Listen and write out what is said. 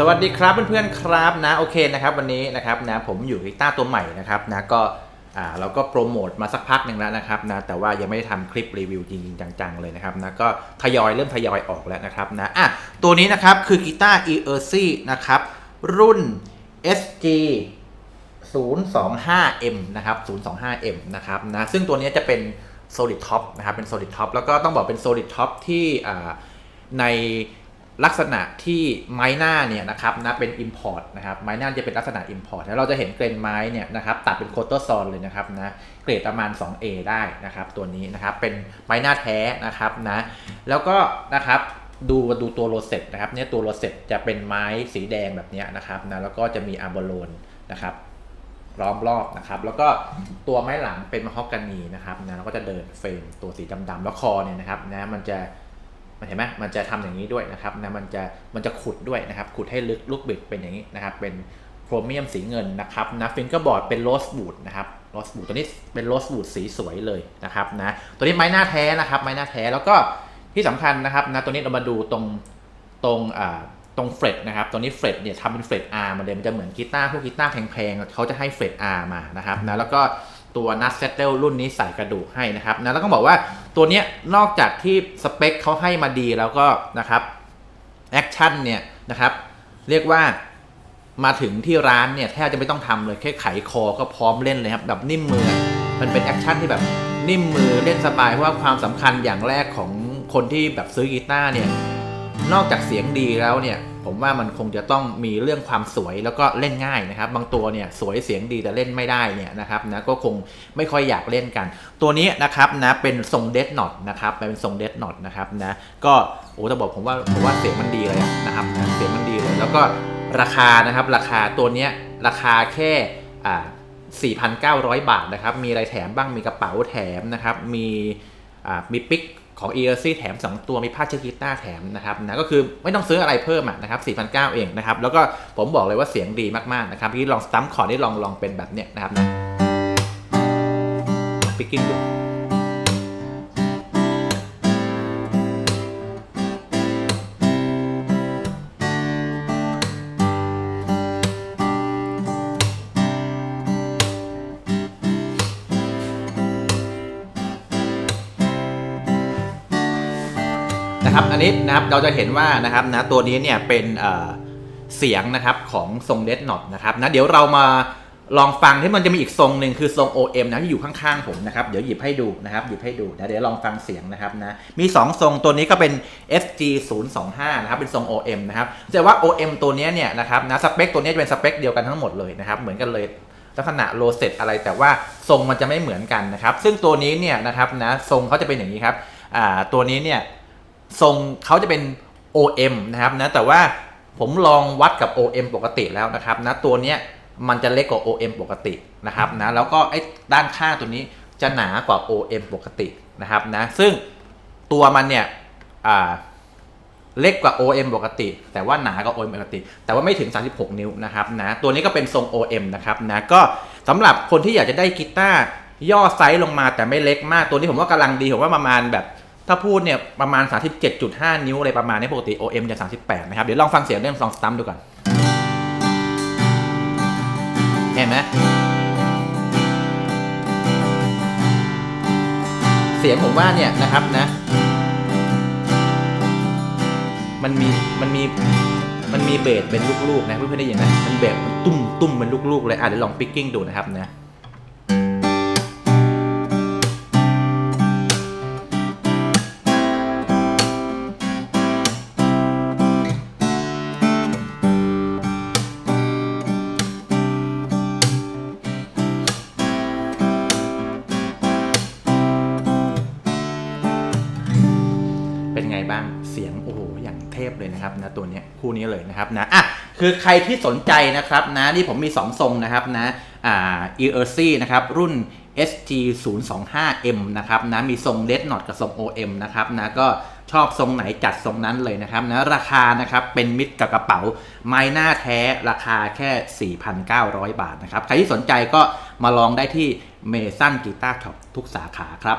สวัสดีครับเพื่อนๆครับนะโอเคนะครับวันนี้นะครับนะผมอยู่กีตาร์ตัวใหม่นะครับนะก็อ่าเราก็โปรโมทมาสักพักหนึ่งแล้วนะครับนะแต่ว่ายังไม่ได้ทำคลิปรีวิวจริงๆ จังๆ เลยนะครับนะก็ทยอยเริ่มทยอยออกแล้วนะครับนะอะตัวนี้นะครับคือกีตาร์ e e r c นะครับรุ่น SG 025M นะครับ 025M นะครับนะซึ่งตัวนี้จะเป็น Solid Top นะครับเป็น Solid Top แล้วก็ต้องบอกเป็น Solid Top ที่อ่าใน ลักษณะที่ไม้หน้าเนี่ยนะครับนะเป็น Import นะครับไม้หน้าจะเป็นลักษณะ Import แล้วเราจะเห็นเกรนไม้เนี่ยนะครับตัดเป็นโคต e r ซอนเลยนะครับนะเกรดประมาณ 2A ได้นะครับตัวนี้นะครับเป็นไม้หน้าแท้นะครับนะแล้วก็นะครับดูดูตัวโรเซตนะครับเนี่ยตัวโรเซตจะเป็นไม้สีแดงแบบนี้นะครับนะแล้วก็จะมีอาร์โบโลนนะครับล้อมรอบนะครับ แล้วก็ตัวไม้หลังเป็นมะฮอกกานีนะครับนะแล้วก็จะเดินเฟรมตัวสีดำๆแล้วคอเนี่ยนะครับนะมันจะ มันเห็นไหมมันจะทำอย่างนี้ด้วยนะครับนะมันจะมันจะขุดด้วยนะครับขุดให้ลึกลูกบิดเป็นอย่างนี้นะครับเป็นโครเมียมสีเงินนะครับนะฟิงเกอร์บอร์ดเป็นโรสบูดนะครับโรสบูดตัวนี้เป็นโรสบูดสีสวยเลยนะครับนะตัวนี้ไม้หน้าแท้นะครับไม้หน้าแท้แล้วก็ที่สำคัญนะครับนะตัวนี้เรามาดูตรงตรงอ่าตรงเฟรตนะครับตัวนี้เฟรตเนี่ยทำเป็นเฟรต R มาเลยมันจะเหมือนกีตาร์พวกกีตาร์แพงๆเขาจะให้เฟรต R มานะครับนะแล้วก็ ตัวนัทเซตเตลรุ่นนี้ใส่กระดูกให้นะครับนะแล้วก็บอกว่าตัวเนี้ยนอกจากที่สเปคเขาให้มาดีแล้วก็นะครับแอคชั่นเนี่ยนะครับเรียกว่ามาถึงที่ร้านเนี่ยแทบจะไม่ต้องทำเลยแค่ไขคอก็พร้อมเล่นเลยครับแบบนิ่มมือ มันเป็นแอคชั่นที่แบบนิ่มมือเล่นสบายเพราะว่าความสำคัญอย่างแรกของคนที่แบบซื้อกีตาร์เนี่ย นอกจากเสียงดีแล้วเนี่ยผมว่ามันคงจะต้องมีเรื่องความสวยแล้วก็เล่นง่ายนะครับ บางตัวเนี่ยสวยเสียงดีแต่เล่นไม่ได้เนี่ยนะครับนะก็คงไม่ค่อยอยากเล่นกัน ตัวนี้นะครับนะเป็นทรงเดดน็อตนะครับเป็นทรงเดดน็อตนะครับนะก็โอ้แต่บอกผมว่าผมว่าเสียงมันดีเลยนะครับนะเสียงมันดีเลย แล้วก็ราคานะครับราคาตัวนี้ราคาแค่อ่า4,900 บาทนะครับมีอะไรแถมบ้างมีกระเป๋าแถมนะครับมีอ่ามีปิก ของ e r c แถม 2 ตัวมีผ้าเช็ดกีตาร์แถมนะครับนะก็คือไม่ต้องซื้ออะไรเพิ่มนะครับ4,900 เองนะครับ แล้วก็ผมบอกเลยว่าเสียงดีมาก ๆ นะครับพี่ลองสตัมคอร์ดนี่ลองลองเป็นแบบเนี้ยนะครับนะปิกกิ้งดู นะครับอันนี้นะครับเราจะเห็นว่านะครับนะตัวนี้เนี่ยเป็นเสียงนะครับของทรงเดดน็อตนะครับนะเดี๋ยวเรามาลองฟังที่มันจะมีอีกทรงหนึ่งคือทรง OM นะที่อยู่ข้างๆผมนะครับเดี๋ยวหยิบให้ดูนะครับหยิบให้ดูนะเดี๋ยวลองฟังเสียงนะครับนะมี 2 ทรงตัวนี้ก็เป็น FG 0 2 5นะครับเป็นทรง OM นะครับแต่ว่า OM ตัวนี้เนี่ยนะครับนะสเปคตัวนี้จะเป็นสเปคเดียวกันทั้งหมดเลยนะครับเหมือนกันเลยลักษณะโลเซตอะไรแต่ว่าทรงมันจะไม่เหมือนกันนะครับ ซึ่งตัวนี้เนี่ยนะครับนะทรงเขาจะเป็นอย่างนี้ครับอ่าตัวนี้เนี่ย ทรงเขาจะเป็น OM นะครับนะแต่ว่าผมลองวัดกับ OM ปกติแล้วนะครับนะตัวเนี้ยมันจะเล็กกว่า OM ปกตินะครับนะแล้วก็ไอ้ด้านข้างตัวนี้จะหนากว่า OM ปกตินะครับนะซึ่งตัวมันเนี่ยอ่าเล็กกว่า OM ปกติ แต่ว่าหนากว่า OM ปกติ แต่ว่าไม่ถึง 36 นิ้วนะครับนะตัวนี้ก็เป็นทรง OM นะครับนะก็สำหรับคนที่อยากจะได้กีตาร์ย่อไซส์ลงมาแต่ไม่เล็กมากตัวนี้ผมว่ากำลังดีผมว่าประมาณแบบ ถ้าพูดเนี่ยประมาณ 37.5 นิ้วอะไรประมาณนี้ปกติ OM จะ 38 นะครับ เดี๋ยวลองฟังเสียงเรื่องซองสตัมดูก่อน เห็นไหมเสียงผมว่าเนี่ยนะครับนะ มันมีมันมีมันมีเบสเป็นลูกๆนะเพื่อนๆได้ยินไหมมันเบสมันตุ้มตุ้มเป็นลูกๆเลยอะเดี๋ยวลองปิกกิ้งดูนะครับนะ สียงโอ้โหอย่างเทพเลยนะครับนะตัวนี้คู่นี้เลยนะครับนะอะคือใครที่สนใจนะครับนะนี่ผมมี 2 ทรงนะครับนะอ่า e r c นะครับรุ่น SG 0 2 5 M นะครับนะมีทรง Dead Knot กับทรง OM นะครับนะก็ชอบทรงไหนจัดทรงนั้นเลยนะครับนะราคานะครับเป็นมิตรกับกระเป๋า ไม้หน้าแท้ราคาแค่ 4,900 บาทนะครับ ใครที่สนใจก็มาลองได้ที่เมซันกีตาร์ช็อปทุกสาขาครับ